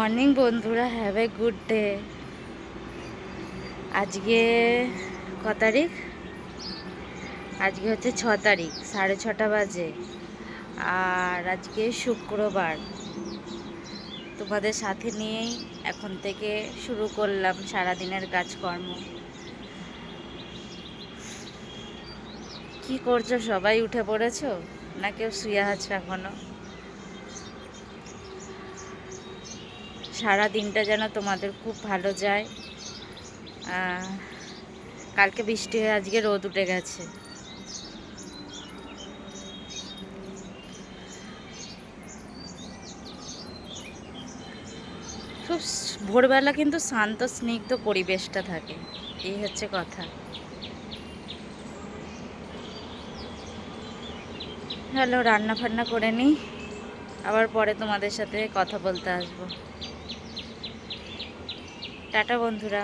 Morning, বন্ধুরা have a good day আজকে ক তারিখ? আজকে হচ্ছে ছ তারিখ, সাড়ে ছটা বাজে। আর আজকে শুক্রবার। তোমাদের সাথে নিয়েই এখন থেকে শুরু করলাম সারাদিনের কাজকর্ম। কি করছ, সবাই উঠে পড়েছো? না কেউ শুয়ে আছো এখনও? সারা দিনটা যেন তোমাদের খুব ভালো যায়। কালকে বৃষ্টি হয়ে আজকে রোদ উঠে গেছে। খুব ভোরবেলা কিন্তু শান্ত, স্নিগ্ধ পরিবেশটা থাকে। এই হচ্ছে কথা। হ্যালো রান্না ফান্না করে নিই। আবার পরে তোমাদের সাথে কথা বলতে আসব। টাটা বন্ধুরা।